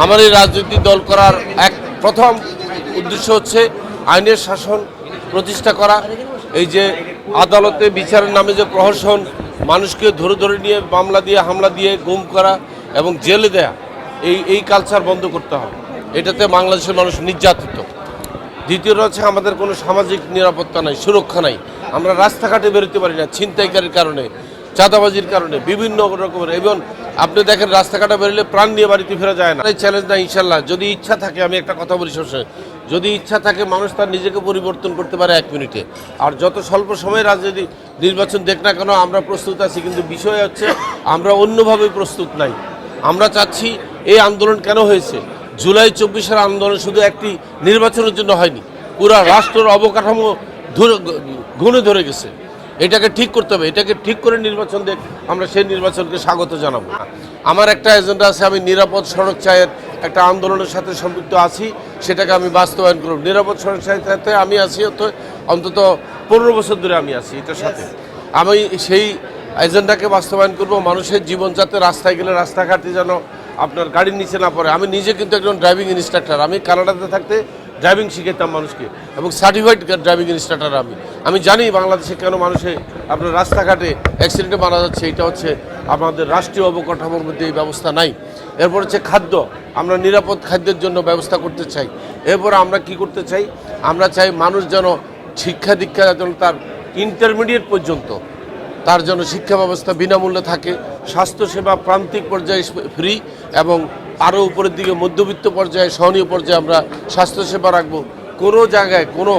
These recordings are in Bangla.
আমার এই রাজনৈতিক দল করার এক প্রথম উদ্দেশ্য হচ্ছে আইনের শাসন প্রতিষ্ঠা করা। এই যে আদালতে বিচারের নামে যে প্রহসন, মানুষকে ধরে ধরে নিয়ে মামলা দিয়ে, হামলা দিয়ে গুম করা এবং জেলে দেয়া, এই এই কালচার বন্ধ করতে হবে। এটাতে বাংলাদেশের মানুষ নির্যাতিত। দ্বিতীয়ত হচ্ছে আমাদের কোনো সামাজিক নিরাপত্তা নাই, সুরক্ষা নাই। আমরা রাস্তাঘাটে বেরোতে পারি না, ছিনতাইকারীর কারণে, চাঁদাবাজির কারণে, বিভিন্ন রকমের। এবং আপনি দেখেন, রাস্তাঘাটে বেরোলে প্রাণ নিয়ে বাড়িতে ফেরা যায় না। এই চ্যালেঞ্জ না ইনশাল্লাহ যদি ইচ্ছা থাকে, আমি একটা কথা বলি সবসময় যদি ইচ্ছা থাকে, মানুষ তার নিজেকে পরিবর্তন করতে পারে এক মিনিটে। আর যত স্বল্প সময়ে রাজনীতি নির্বাচন দেখ না কেন, আমরা প্রস্তুত আছি, কিন্তু বিষয় হচ্ছে, আমরা অন্যভাবে প্রস্তুত নাই। আমরা চাচ্ছি, এই আন্দোলন কেন হয়েছে? জুলাই চব্বিশের আন্দোলন শুধু একটি নির্বাচনের জন্য হয়নি, পুরা রাষ্ট্রের অবকাঠামো ঘুরে ধরে গেছে। এটাকে ঠিক করতে হবে এটাকে ঠিক করে নির্বাচন দেখ আমরা সেই নির্বাচনকে স্বাগত জানাব। আমার একটা এজেন্ডা আছে আমি নিরাপদ সড়ক চায়ের একটা আন্দোলনের সাথে সম্পৃক্ত আছি সেটাকে আমি বাস্তবায়ন করব। নিরাপদ সড়ক চায়ের সাথে আমি আছি অন্তত পনেরো বছর ধরে আমি আছি এটার সাথে। আমি সেই এজেন্ডাকে বাস্তবায়ন করব মানুষের জীবন যাতে রাস্তায় গেলে রাস্তাঘাটে যেন আপনার গাড়ির নিচে না পড়ে। আমি নিজে কিন্তু একজন ড্রাইভিং ইনস্ট্রাক্টর আমি কানাডাতে থাকতে ড্রাইভিং শিখেতাম মানুষকে এবং সার্টিফাইড ড্রাইভিং ইনস্ট্রাক্টর আমি। আমি জানি বাংলাদেশে কেন মানুষে আপনার রাস্তাঘাটে অ্যাক্সিডেন্টে মারা যাচ্ছে, এটা হচ্ছে আমাদের রাষ্ট্রীয় অবকাঠামোর মধ্যে এই ব্যবস্থা নাই। এরপর হচ্ছে খাদ্য, আমরা নিরাপদ খাদ্যের জন্য ব্যবস্থা করতে চাই। এরপর আমরা কি করতে চাই? আমরা চাই মানুষ যেন শিক্ষা দীক্ষা যেন তার ইন্টারমিডিয়েট পর্যন্ত, তার জন্য শিক্ষা ব্যবস্থা বিনামূল্যে থাকে, স্বাস্থ্যসেবা প্রান্তিক পর্যায়ে ফ্রি এবং আরও উপরের দিকে মধ্যবিত্ত পর্যায়ে, সহনীয় পর্যায়ে আমরা স্বাস্থ্যসেবা রাখব। কোনো জায়গায় কোনো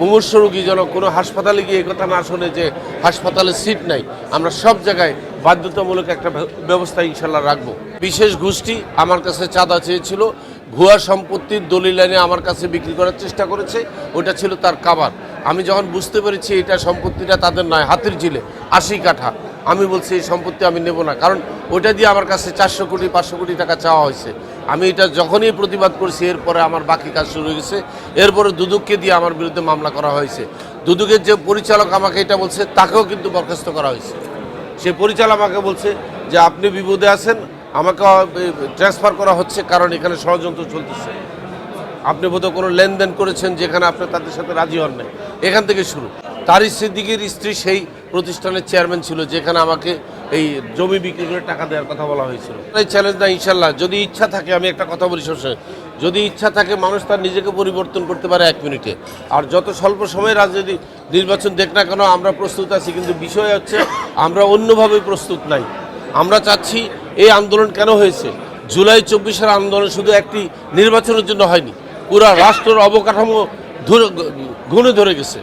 মুমূর্ষ রোগী যেন কোনো হাসপাতালে গিয়ে কথা না শোনে যে হাসপাতালে সিট নাই, আমরা সব জায়গায় বাধ্যতামূলক একটা ব্যবস্থা ইনশাল্লাহ রাখব। বিশেষ গোষ্ঠী আমার কাছে চাঁদা চেয়েছিল, ভুয়া সম্পত্তির দলিল এনে আমার কাছে বিক্রি করার চেষ্টা করেছে ওটা ছিল তার কাবার। আমি যখন বুঝতে পেরেছি এটা সম্পত্তিটা তাদের নয় হাতির ঝিলে, আশি কাঠা, আমি বলছি এই সম্পত্তি আমি নেব না, কারণ ওটা দিয়ে আমার কাছে চারশো কোটি, পাঁচশো কোটি টাকা চাওয়া হয়েছে। আমি এটা যখনই প্রতিবাদ করছি, এরপরে আমার বাকি কাজ শুরু হয়ে গেছে। এরপরে দুদুককে দিয়ে আমার বিরুদ্ধে মামলা করা হয়েছে। দুদুকের যে পরিচালক আমাকে এটা বলছে, তাকেও কিন্তু বরখাস্ত করা হয়েছে। সে পরিচালক আমাকে বলছে যে, আপনি বিপদে আছেন, আমাকে ট্রান্সফার করা হচ্ছে, কারণ এখানে ষড়যন্ত্র চলতেছে। আপনি বোধহয় কোনো লেনদেন করেছেন যেখানে আপনি তাদের সাথে রাজি হন নাই। এখান থেকে শুরু। তারিক সিদ্দিকির স্ত্রী সেই প্রতিষ্ঠানের চেয়ারম্যান ছিল, যেখানে আমাকে এই জমি বিক্রি করে টাকা দেওয়ার কথা বলা হয়েছিল। এই চ্যালেঞ্জ না ইনশাল্লাহ যদি ইচ্ছা থাকে, আমি একটা কথা বলি সবসময় যদি ইচ্ছা থাকে, মানুষ তার নিজেকে পরিবর্তন করতে পারে এক মিনিটে। আর যত স্বল্প সময়ে রাজনীতি নির্বাচন দেখ না কেন, আমরা প্রস্তুত আছি, কিন্তু বিষয় হচ্ছে, আমরা অন্যভাবে প্রস্তুত নাই। আমরা চাচ্ছি, এই আন্দোলন কেন হয়েছে? জুলাই চব্বিশের আন্দোলন শুধু একটি নির্বাচনের জন্য হয়নি, পুরা রাষ্ট্রের অবকাঠামো ধরে ঘুরে ধরে গেছে।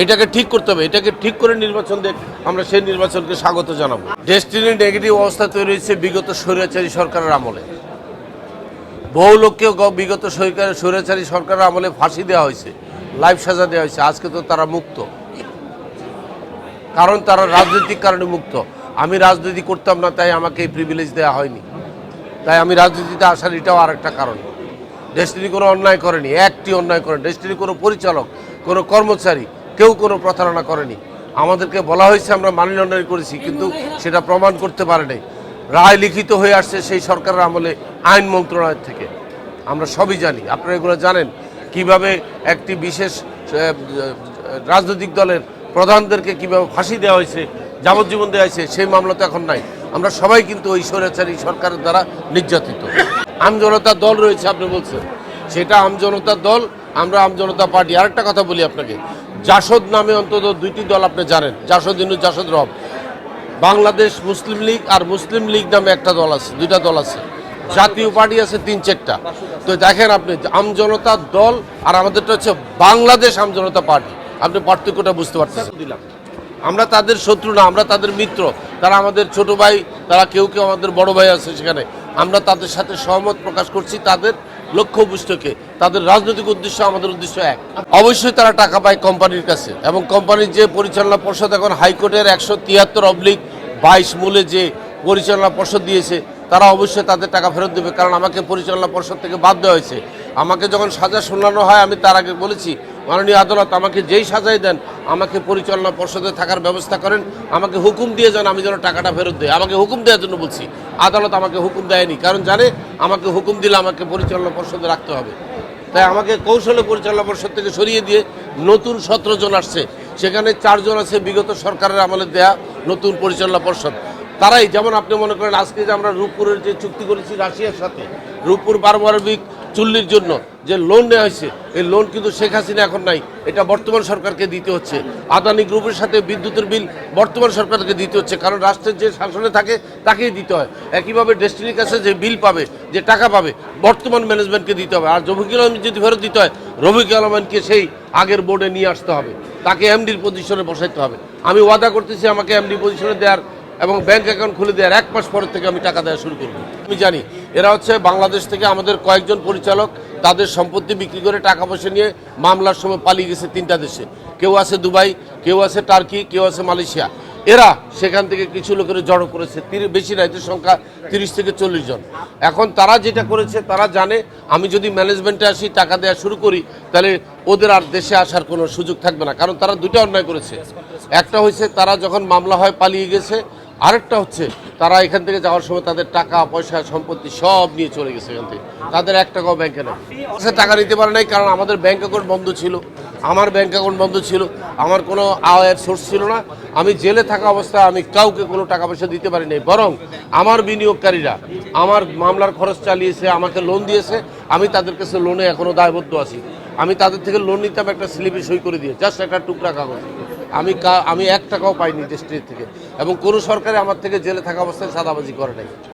এটাকে ঠিক করতে হবে, এটাকে ঠিক করে নির্বাচন দেখ আমরা সেই নির্বাচনকে স্বাগত জানাব। ডেস্টিনি নেগেটিভ অবস্থা তৈরি হয়েছে বিগত স্বৈরাচারী সরকারের আমলে। বহু লোককে বিগত স্বৈরাচারী সরকারের আমলে ফাঁসি দেওয়া হয়েছে, লাইফ সাজা দেওয়া হয়েছে, আজকে তো তারা মুক্ত। কারণ তারা রাজনৈতিক কারণে মুক্ত। আমি রাজনীতি করতাম না, তাই আমাকে এই প্রিভিলেজ দেওয়া হয়নি। তাই আমি রাজনীতিতে আসার এটাও আরেকটা কারণ। ডেস্টিনি কোনো অন্যায় করেনি, একটি অন্যায় করেনি। ডেস্টিনি কোনো পরিচালক, কোনো কর্মচারী কেউ কোনো প্রতারণা করেনি। আমাদেরকে বলা হয়েছে, আমরা মানি লন্ডারিং করেছি, কিন্তু সেটা প্রমাণ করতে পারে নাই। রায় লিখিত হয়ে আসছে সেই সরকারের আমলে আইন মন্ত্রণালয় থেকে। আমরা সবই জানি। আপনারা এগুলো জানেন কীভাবে একটি বিশেষ রাজনৈতিক দলের প্রধানদেরকে কীভাবে ফাঁসি দেওয়া হয়েছে, যাবজ্জীবন দেওয়া হয়েছে, সেই মামলা তো এখন নাই। আমরা সবাই কিন্তু ওই স্বৈরাচারী সরকারের দ্বারা নির্যাতিত। আমজনতা দল রয়েছে, আপনি বলছেন। সেটা আমজনতা দল, আমরা আমজনতা পার্টি। আরেকটা কথা বলি আপনাকে। জাসদ নামে অন্তত দুইটি দল আপনি জানেন। জাসদ ইনু জাসদ রব। বাংলাদেশ মুসলিম লীগ আর মুসলিম লীগ নামে একটা দল আছে, দুইটা দল আছে। জাতীয় পার্টি আছে তিন চারটা। তো দেখেন আপনি আমজনতা দল আর আমাদেরটা হচ্ছে বাংলাদেশ আমজনতা পার্টি। আপনি পার্থক্যটা বুঝতে পারতেছেন। দিলাম আমরা তাদের শত্রু না, আমরা তাদের মিত্র। তারা আমাদের ছোট ভাই, তারা কেউ কেউ আমাদের বড় ভাই আছে সেখানে। আমরা তাদের সাথে সহমত প্রকাশ করছি, তাদের লক্ষ্য পুস্তকে তাদের রাজনৈতিক উদ্দেশ্য, আমাদের উদ্দেশ্য এক। অবশ্যই তারা টাকা পায় কোম্পানির কাছে এবং কোম্পানির যে পরিচালনা পর্ষদ এখন হাইকোর্টের একশো তিয়াত্তর অবলিক বাইশ মূলে যে পরিচালনা পর্ষদ দিয়েছে, তারা অবশ্যই তাদের টাকা ফেরত দেবে। কারণ আমাকে পরিচালনা পর্ষদ থেকে বাদ দেওয়া হয়েছে। আমাকে যখন সাজা শোনানো হয়, আমি তার আগে বলেছি মাননীয় আদালত আমাকে যেই সাজাই দেন, আমাকে পরিচালনা পর্ষদে থাকার ব্যবস্থা করেন, আমাকে হুকুম দিয়ে যান আমি যেন টাকাটা ফেরত দিই। আমাকে হুকুম দেওয়ার জন্য বলছি, আদালত আমাকে হুকুম দেয়নি। কারণ জানে, আমাকে হুকুম দিলে আমাকে পরিচালনা পর্ষদে রাখতে হবে। তাই আমাকে কৌশলে পরিচালনা পর্ষদ থেকে সরিয়ে দিয়ে নতুন সতেরো জন আসছে। সেখানে চারজন আছে বিগত সরকারের আমলে দেয়া নতুন পরিচালনা পর্ষদ। তারাই, যেমন আপনি মনে করেন, আজকে যে আমরা রূপপুরের যে চুক্তি করেছি রাশিয়ার সাথে, রূপপুর পারমাণবিক চুল্লির জন্য যে লোন নেওয়া হয়েছে, এই লোন কিন্তু শেখ হাসিনা এখন নাই। এটা বর্তমান সরকারকে দিতে হচ্ছে। আদানি গ্রুপের সাথে বিদ্যুতের বিল বর্তমান সরকারকে দিতে হচ্ছে, কারণ রাষ্ট্রের যে শাসনে থাকে, তাকেই দিতে হয়। একইভাবে ডেস্টিনির কাছে যে বিল পাবে, যে টাকা পাবে, বর্তমান ম্যানেজমেন্টকে দিতে হবে। আর রফিকুল আলম যদি ফেরত দিতে হয়, রফিকুল আলমানকে সেই আগের বোর্ডে নিয়ে আসতে হবে। তাকে এমডির পজিশনে বসাইতে হবে। আমি ওয়াদা করতেছি আমাকে এমডি পজিশনে দেওয়ার এবং ব্যাংক অ্যাকাউন্ট খুলে দেওয়ার এক মাস পরের থেকে আমি টাকা দেওয়া শুরু করব। আমি জানি এরা হচ্ছে বাংলাদেশ থেকে আমাদের কয়েকজন পরিচালক, তাদের সম্পত্তি বিক্রি করে টাকা পয়সা নিয়ে মামলার সময় পালিয়ে গেছে তিনটা দেশে। কেউ আছে দুবাই, কেউ আছে টার্কি, কেউ আছে মালয়েশিয়া। এরা সেখান থেকে কিছু লোকের জড়ো করেছে বেশি না এদের সংখ্যা তিরিশ থেকে চল্লিশ জন। এখন তারা যেটা করেছে, তারা জানে, আমি যদি ম্যানেজমেন্টে আসি, টাকা দেওয়া শুরু করি, তাহলে ওদের আর দেশে আসার কোনো সুযোগ থাকবে না। কারণ তারা দুটো অন্যায় করেছে। একটা হয়েছে, তারা যখন মামলা হয়, পালিয়ে গেছে আরেকটা হচ্ছে, তারা এখান থেকে যাওয়ার সময় তাদের টাকা, পয়সা, সম্পত্তি সব নিয়ে চলে গেছে এখান থেকে। তাদের এক টাকাও ব্যাংকে নেই। সে টাকা নিতে পারে নাই, কারণ আমাদের ব্যাংক অ্যাকাউন্ট বন্ধ ছিল। আমার ব্যাংক অ্যাকাউন্ট বন্ধ ছিল। আমার কোনো আয়ের সোর্স ছিল না। আমি জেলে থাকা অবস্থায় আমি কাউকে কোনো টাকা পয়সা দিতে পারি নাই। বরং আমার বিনিয়োগকারীরা আমার মামলার খরচ চালিয়েছে, আমাকে লোন দিয়েছে। আমি তাদের কাছে লোনে এখনও দায়বদ্ধ আছি। আমি তাদের থেকে লোন নিতাম একটা স্লিপে সই করে দিয়ে জাস্ট একটা টুকরা কাগজ। আমি আমি এক টাকাও পাইনি দেশটির থেকে। এবং কোনো সরকারে আমার থেকে জেলে থাকা অবস্থায় সাদাবাজি করে নাই।